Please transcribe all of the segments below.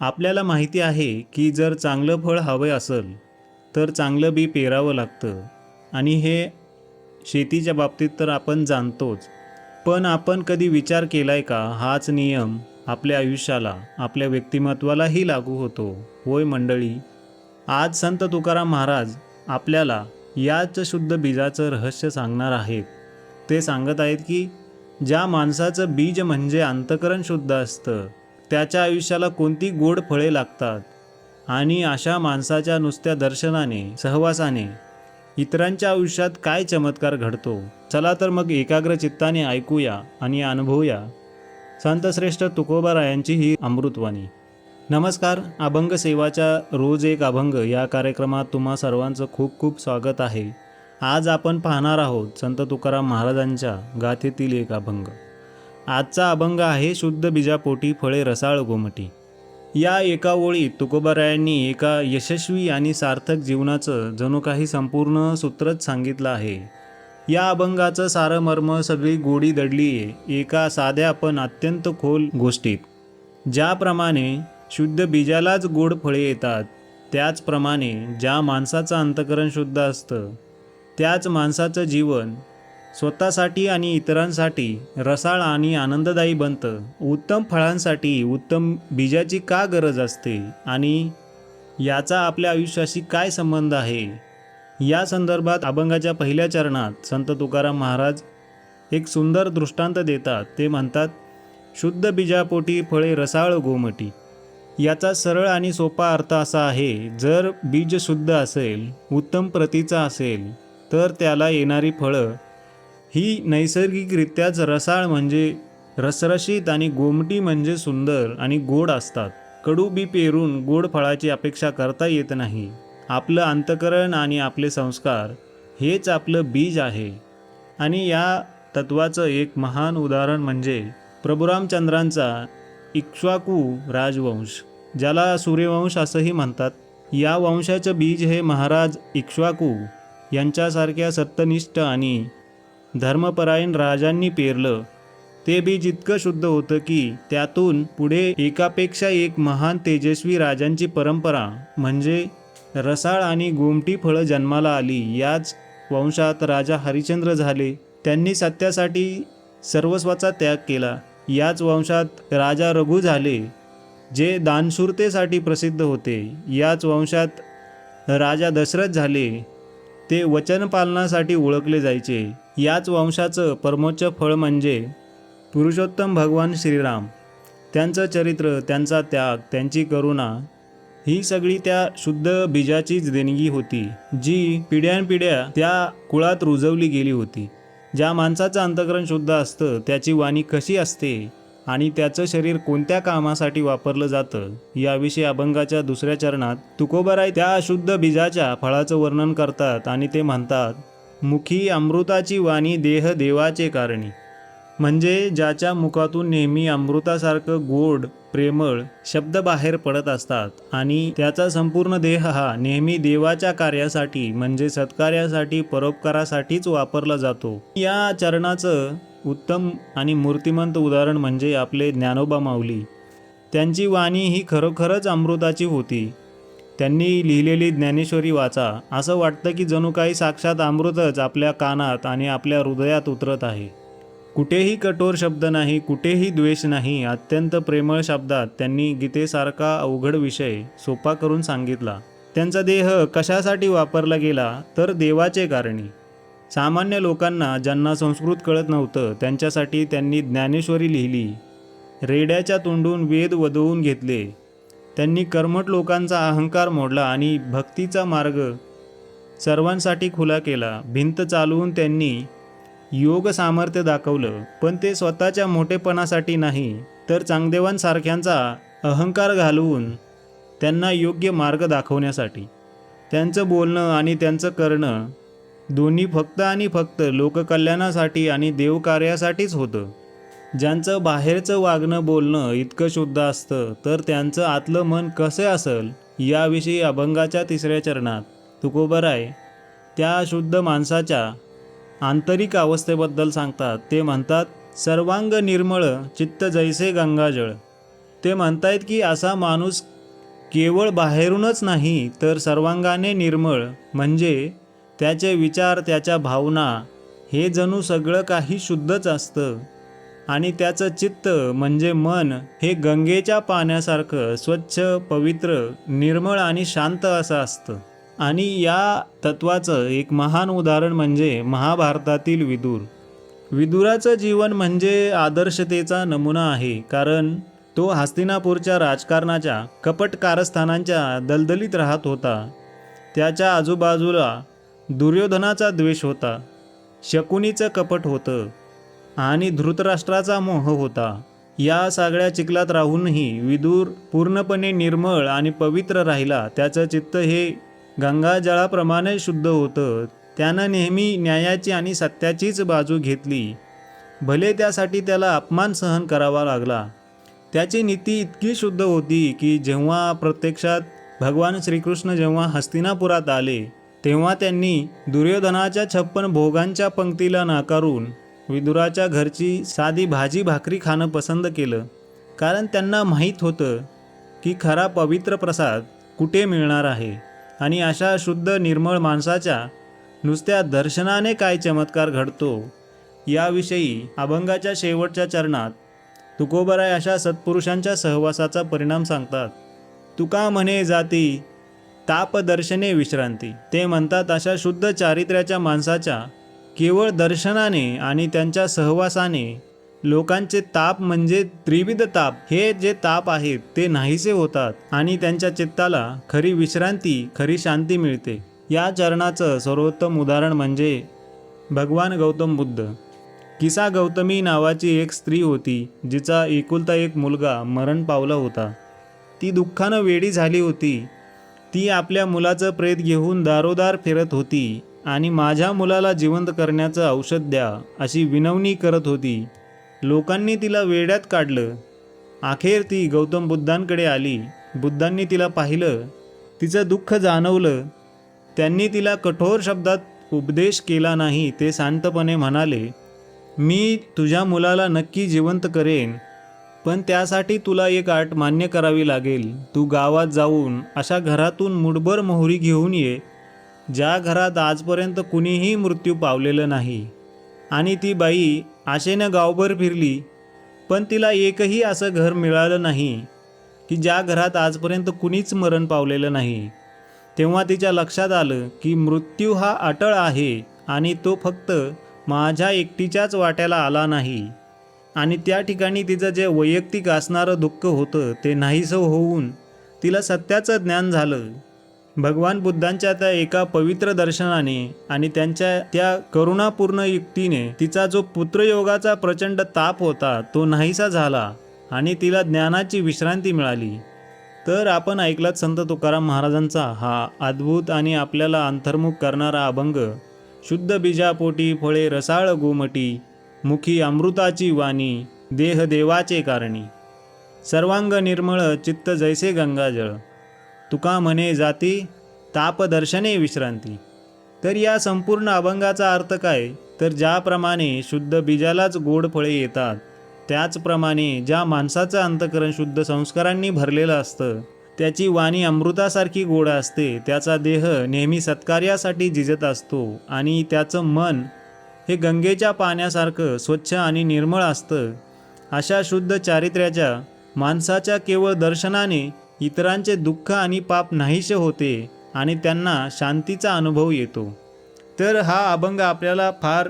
आपल्याला माहिती आहे की जर चांगलं फळ हवं असेल तर चांगलं बी पेरावं लागतं. आणि हे शेतीच्या बाबतीत तर आपण जाणतोच. पण आपण कधी विचार केला आहे का? हाच नियम आपल्या आयुष्याला आपल्या व्यक्तिमत्वालाही लागू होतो. होय मंडळी आज संत तुकाराम महाराज आपल्याला याच शुद्ध बीजाचं रहस्य सांगणार आहेत. ते सांगत आहेत की ज्या माणसाचं बीज म्हणजे अंतकरण शुद्ध असतं त्याच्या आयुष्याला कोणती गोड फळे लागतात? आणि अशा माणसाच्या नुसत्या दर्शनाने सहवासाने इतरांच्या आयुष्यात काय चमत्कार घडतो? चला तर मग एकाग्र चित्ताने ऐकूया आणि अनुभवूया. संतश्रेष्ठ तुकोबारायांची ही अमृतवाणी. नमस्कार अभंग सेवाच्या रोज एक अभंग या कार्यक्रमात तुम्हा सर्वांचं खूप खूप स्वागत आहे. आज आपण पाहणार आहोत संत तुकाराम महाराजांच्या गाथेतील एक अभंग. आजचा अभंग आहे शुद्ध बीजापोटी फळे रसाळ गोमटी. या एका ओळीत तुकोबारायांनी एका यशस्वी आणि सार्थक जीवनाचं जणू काही संपूर्ण सूत्रच सांगितलं आहे. या अभंगाचं सारं मर्म सगळी गोडी दडली आहे एका साध्या पण अत्यंत खोल गोष्टीत. ज्याप्रमाणे शुद्ध बीजालाच गोड फळे येतात त्याचप्रमाणे ज्या माणसाचं अंतकरण शुद्ध असतं त्याच माणसाचं जीवन स्वतःसाठी आणि इतरांसाठी रसाळ आणि आनंददायी बनतं. उत्तम फळांसाठी उत्तम बीजाची का गरज असते? आणि याचा आपल्या आयुष्याशी काय संबंध आहे? या संदर्भात अभंगाच्या पहिल्या चरणात संत तुकाराम महाराज एक सुंदर दृष्टांत देतात. ते म्हणतात शुद्ध बीजापोटी फळे रसाळ गोमटी. याचा सरळ आणि सोपा अर्थ असा आहे जर बीज शुद्ध असेल उत्तम प्रतीचा असेल तर त्याला येणारी फळं ही नैसर्गिकरित्याच रसाळ म्हणजे रसरशीत आणि गोमटी म्हणजे सुंदर आणि गोड असतात. कडू बी पेरून गोड फळाची अपेक्षा करता येत नाही. आपलं अंतकरण आणि आपले संस्कार हेच आपलं बीज आहे. आणि या तत्वाचं एक महान उदाहरण म्हणजे प्रभुरामचंद्रांचा इक्ष्वाकू राजवंश ज्याला सूर्यवंश असंही म्हणतात. या वंशाचं बीज हे महाराज इक्ष्वाकू यांच्यासारख्या सत्यनिष्ठ आणि धर्मपरायण राजांनी पेरलं. ते बीज इतकं शुद्ध होतं की त्यातून पुढे एकापेक्षा एक महान तेजस्वी राजांची परंपरा म्हणजे रसाळ आणि गोमटी फळं जन्माला आली याच वंशात राजा हरिश्चंद्र झाले. त्यांनी सत्यासाठी सर्वस्वाचा त्याग केला. याच वंशात राजा रघु झाले जे दानशूरतेसाठी प्रसिद्ध होते. याच वंशात राजा दशरथ झाले ते वचनपालनासाठी ओळखले जायचे. याच वंशाचं परमोच्च फळ म्हणजे पुरुषोत्तम भगवान श्रीराम. त्यांचं चरित्र त्यांचा त्याग त्यांची करुणा ही सगळी त्या शुद्ध बीजाचीच देणगी होती जी पिढ्यानपिढ्या त्या कुळात रुजवली गेली होती. ज्या माणसाचं अंतकरण शुद्ध असतं त्याची वाणी कशी असते आणि त्याचं शरीर कोणत्या कामासाठी वापरलं जातं याविषयी अभंगाच्या दुसऱ्या चरणात तुकोबराय त्या अशुद्ध बीजाच्या फळाचं वर्णन करतात आणि ते म्हणतात मुखी अमृताची वाणी देह देवाचे कारणी. म्हणजे ज्याच्या मुखातून नेहमी अमृतासारखं गोड प्रेमळ शब्द बाहेर पडत असतात आणि त्याचा संपूर्ण देह हा नेहमी देवाच्या कार्यासाठी म्हणजे सत्कार्यासाठी परोपकारासाठीच वापरला जातो. या चरणाचं उत्तम आणि मूर्तिमंत उदाहरण म्हणजे आपले ज्ञानोबा माऊली. त्यांची वाणी ही खरोखरच अमृताची होती. त्यांनी लिहिलेली ज्ञानेश्वरी वाचा. असं वाटतं की जणू काही साक्षात अमृतच आपल्या कानात आणि आपल्या हृदयात उतरत आहे. कुठेही कठोर शब्द नाही कुठेही द्वेष नाही अत्यंत प्रेमळ शब्दात त्यांनी गीतेसारखा अवघड विषय सोपा करून सांगितला. त्यांचा देह कशासाठी वापरला गेला तर देवाचे कारणी. सामान्य लोकांना ज्यांना संस्कृत कळत नव्हतं त्यांच्यासाठी त्यांनी ज्ञानेश्वरी लिहिली. रेड्याच्या तोंडून वेद वदवून घेतले. त्यांनी कर्मठ लोकांचा अहंकार मोडला आणि भक्तीचा मार्ग सर्वांसाठी खुला केला. भिंत चालवून त्यांनी योग सामर्थ्य दाखवलं. पण ते स्वतःच्या मोठेपणासाठी नाही तर चांगदेवांसारख्यांचा अहंकार घालवून त्यांना योग्य मार्ग दाखवण्यासाठी. त्यांचं बोलणं आणि त्यांचं करणं दोन्ही फक्त आणि फक्त लोककल्याणासाठी आणि देवकार्यासाठीच होतं. ज्यांचं बाहेरचं वागणं बोलणं इतकं शुद्ध असतं तर त्यांचं आतलं मन कसे असेल? याविषयी अभंगाच्या तिसऱ्या चरणात. तुकोबराय त्या शुद्ध माणसाच्या आंतरिक अवस्थेबद्दल सांगतात. ते म्हणतात सर्वांग निर्मळ चित्त जैसे गंगाजळ. ते म्हणतायत की असा माणूस केवळ बाहेरूनच नाही तर सर्वांगाने निर्मळ. म्हणजे त्याचे विचार त्याच्या भावना हे जणू सगळं काही शुद्धच असतं. आणि त्याचं चित्त म्हणजे मन हे गंगेच्या पाण्यासारखं स्वच्छ पवित्र निर्मळ आणि शांत असं असतं. आणि या तत्वाचं एक महान उदाहरण म्हणजे महाभारतातील विदूर. विदुराचं जीवन म्हणजे आदर्शतेचा नमुना आहे कारण तो हस्तिनापूरच्या राजकारणाच्या कपट कारस्थानांच्या दलदलीत राहत होता. त्याच्या आजूबाजूला दुर्योधनाचा द्वेष होता. शकुनीचं कपट होतं. आणि धृतराष्ट्राचा मोह होता. या सगळ्या चिखलात राहूनही विदूर पूर्णपणे निर्मळ आणि पवित्र राहिला. त्याचं चित्त हे गंगाजळाप्रमाणे शुद्ध होतं. त्यानं नेहमी न्यायाची आणि सत्याचीच बाजू घेतली. भले त्यासाठी त्याला अपमान सहन करावा लागला. त्याची नीती इतकी शुद्ध होती की जेव्हा प्रत्यक्षात भगवान श्रीकृष्ण जेव्हा हस्तिनापुरात आले तेव्हा त्यांनी दुर्योधनाच्या छप्पन भोगांच्या पंक्तीला नाकारून विदुराच्या घरची साधी भाजी भाकरी खाणं पसंत केलं. कारण त्यांना माहीत होतं की खरा पवित्र प्रसाद कुठे मिळणार आहे. आणि अशा शुद्ध निर्मळ माणसाच्या नुसत्या दर्शनाने काय चमत्कार घडतो याविषयी अभंगाच्या शेवटच्या चरणात तुकोबराय अशा सत्पुरुषांच्या सहवासाचा परिणाम सांगतात. तुका म्हणे जाती तापदर्शने विश्रांती. ते म्हणतात अशा शुद्ध चारित्र्याच्या माणसाच्या केवळ दर्शनाने आणि त्यांच्या सहवासाने लोकांचे ताप म्हणजे त्रिविध ताप. हे जे ताप आहेत ते नाहीसे होतात आणि त्यांच्या चित्ताला खरी विश्रांती खरी शांती मिळते. या चरणाचं सर्वोत्तम उदाहरण म्हणजे भगवान गौतम बुद्ध. किसा गौतमी नावाची एक स्त्री होती जिचा एकुलता एक मुलगा मरण पावला होता. ती दुःखानं वेडी झाली होती. ती आपल्या मुलाचं प्रेत घेऊन दारोदार फिरत होती. आणि माझ्या मुलाला जिवंत करण्याचं औषध द्या अशी विनवणी करत होती. लोकांनी तिला वेड्यात काढलं. अखेर ती गौतम बुद्धांकडे आली. बुद्धांनी तिला पाहिलं. तिचं दुःख जाणवलं. त्यांनी तिला कठोर शब्दात उपदेश केला नाही ते शांतपणे म्हणाले मी तुझ्या मुलाला नक्की जिवंत करेन पण त्यासाठी तुला एक आट मान्य करावी लागेल. तू गावात जाऊन अशा घरातून मुठभर मोहरी घेऊन ये ज्या घरात आजपर्यंत कुणीही मृत्यू पावलेलं नाही. आणि ती बाई आशेनं गावभर फिरली पण तिला एकही असं घर मिळालं नाही की ज्या घरात आजपर्यंत कुणीच मरण पावलेलं नाही. तेव्हा तिच्या लक्षात आलं की मृत्यू हा अटळ आहे आणि तो फक्त माझ्या एकटीच्याच वाट्याला आला नाही. आणि त्या ठिकाणी तिचं जे वैयक्तिक असणारं दुःख होतं ते नाहीसं होऊन तिला सत्याचं ज्ञान झालं. भगवान बुद्धांच्या त्या एका पवित्र दर्शनाने आणि त्यांच्या त्या करुणापूर्ण युक्तीने तिचा जो पुत्रयोगाचा प्रचंड ताप होता तो नाहीसा झाला आणि तिला ज्ञानाची विश्रांती मिळाली. तर आपण ऐकलात संत तुकाराम महाराजांचा हा अद्भुत आणि आपल्याला अंतर्मुख करणारा अभंग शुद्ध बीजापोटी फळे रसाळ गोमटी मुखी अमृताची वाणी देह देवाचे कारणी. सर्वांग निर्मळ चित्त जैसे गंगाजळ. तुका म्हणे जाती तापदर्शने विश्रांती. तर या संपूर्ण अभंगाचा अर्थ काय? तर ज्याप्रमाणे शुद्ध बीजालाच गोड फळे येतात त्याचप्रमाणे ज्या माणसाचं अंतकरण शुद्ध संस्कारांनी भरलेलं असतं त्याची वाणी अमृतासारखी गोड असते त्याचा देह नेहमी सत्कार्यासाठी झिजत असतो आणि त्याचं मन हे गंगेच्या पाण्यासारखं स्वच्छ आणि निर्मळ असतं. अशा शुद्ध चारित्र्याच्या माणसाच्या केवळ दर्शनाने इतरांचे दुःख आणि पाप नाहीसे होते आणि त्यांना शांतीचा अनुभव येतो. तर हा अभंग आपल्याला फार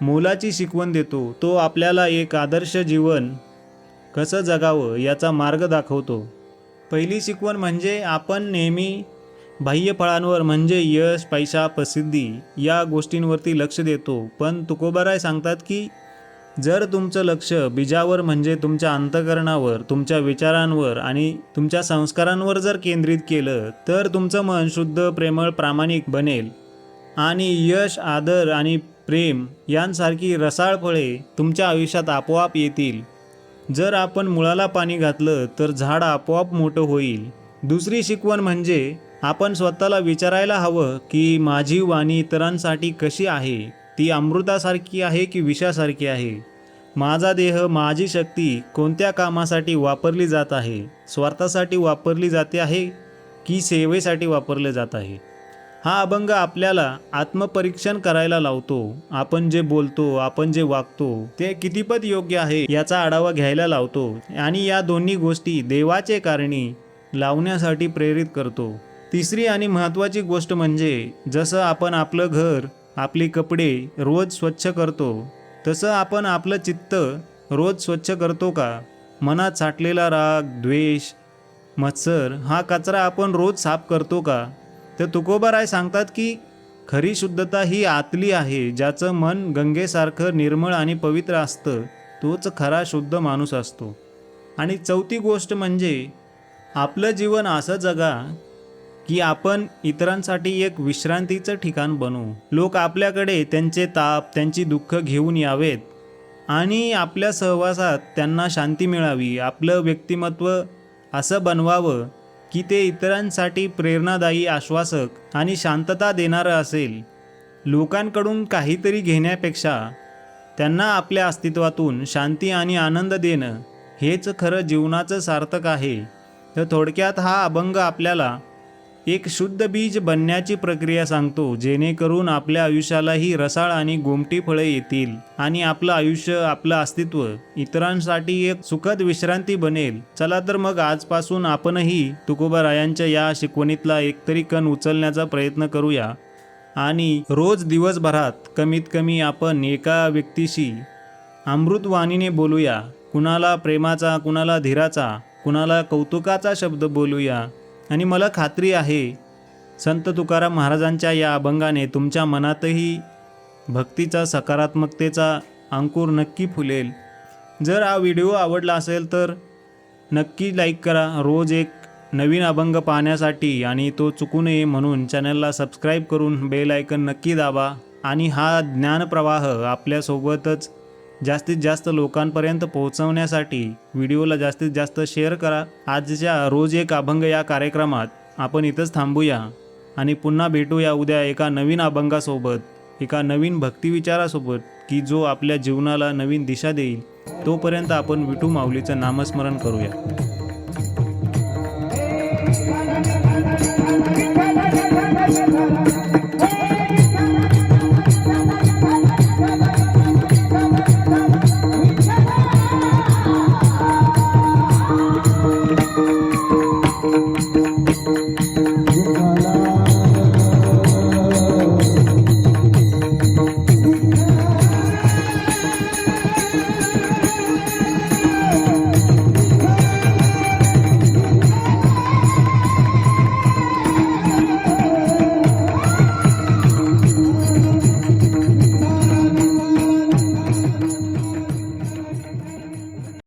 मोलाची शिकवण देतो. तो आपल्याला एक आदर्श जीवन कसं जगावं याचा मार्ग दाखवतो. पहिली शिकवण म्हणजे आपण नेहमी बाह्य फळांवर म्हणजे यश पैसा प्रसिद्धी या गोष्टींवरती लक्ष देतो. पण तुकोबाराय सांगतात की जर तुमचं लक्ष बीजावर म्हणजे तुमच्या अंतकरणावर तुमच्या विचारांवर आणि तुमच्या संस्कारांवर जर केंद्रित केलं तर तुमचं मन शुद्ध प्रेमळ प्रामाणिक बनेल. आणि यश आदर आणि प्रेम यांसारखी रसाळ फळे तुमच्या आयुष्यात आपोआप येतील. जर आपण मुळाला पाणी घातलं तर झाड आपोआप मोठं होईल. दुसरी शिकवण म्हणजे आपण स्वतःला विचारायला हवं की माझी वाणी इतरांसाठी कशी आहे? ती अमृतासारखी आहे की विषासारखी आहे? माझा देह माझी शक्ती कोणत्या कामासाठी वापरली जात आहे? स्वार्थासाठी वापरली जाते आहे की सेवेसाठी वापरले जात आहे? हा अभंग आपल्याला आत्मपरीक्षण करायला लावतो. आपण जे बोलतो आपण जे वागतो ते कितीपत योग्य आहे याचा आढावा घ्यायला लावतो आणि या दोन्ही गोष्टी देवाचे कारणी लावण्यासाठी प्रेरित करतो. तिसरी आणि महत्त्वाची गोष्ट म्हणजे जसं आपण आपलं घर आपले कपडे रोज स्वच्छ करतो. तसं आपण आपलं चित्त रोज स्वच्छ करतो का? मनात साठलेला राग द्वेष मत्सर हा कचरा आपण रोज साफ करतो का? तर तुकोबाराय सांगतात की खरी शुद्धता ही आतली आहे ज्याचं मन गंगेसारखं निर्मळ आणि पवित्र असतं तोच खरा शुद्ध माणूस असतो. आणि चौथी गोष्ट म्हणजे आपलं जीवन असं जगा की आपण इतरांसाठी एक विश्रांतीचं ठिकाण बनवू लोक आपल्याकडे त्यांचे ताप त्यांची दुःख घेऊन यावेत आणि आपल्या सहवासात त्यांना शांती मिळावी आपलं व्यक्तिमत्व असं बनवावं की ते इतरांसाठी प्रेरणादायी आश्वासक आणि शांतता देणारं असेल. लोकांकडून काहीतरी घेण्यापेक्षा त्यांना आपल्या अस्तित्वातून शांती आणि आनंद देणं हेच खरं जीवनाचं सार्थक आहे. तर थोडक्यात हा अभंग आपल्याला एक शुद्ध बीज बनण्याची प्रक्रिया सांगतो जेणेकरून आपल्या आयुष्यालाही रसाळ आणि गोमटी फळे येतील आणि आपलं आयुष्य आपलं अस्तित्व इतरांसाठी एक सुखद विश्रांती बनेल. चला तर मग आजपासून आपणही तुकोबारायांच्या या शिकवणीतला एकतरी कण उचलण्याचा प्रयत्न करूया. आणि रोज दिवसभरात कमीत कमी आपण एका व्यक्तीशी अमृतवाणीने बोलूया. कुणाला प्रेमाचा कुणाला धीराचा कुणाला कौतुकाचा शब्द बोलूया. आणि मला खात्री आहे संत तुकाराम महाराजांच्या या अभंगाने तुमच्या मनातही भक्तीचा सकारात्मकतेचा अंकुर नक्की फुलेल. जर हा व्हिडिओ आवडला असेल तर नक्की लाईक करा. रोज एक नवीन अभंग पाहण्यासाठी आणि तो चुकू नये म्हणून चॅनलला सबस्क्राईब करून बेल आयकन नक्की दाबा. आणि हा ज्ञानप्रवाह आपल्यासोबतच जास्तीत जास्त लोकांपर्यंत पोहोचवण्यासाठी व्हिडिओला जास्तीत जास्त शेअर करा. आजच्या रोज एक अभंग या कार्यक्रमात आपण इथंच थांबूया आणि पुन्हा भेटूया उद्या एका नवीन अभंगासोबत एका नवीन भक्तिविचारासोबत की जो आपल्या जीवनाला नवीन दिशा देईल. तोपर्यंत आपण विठू माऊलीचं नामस्मरण करूया.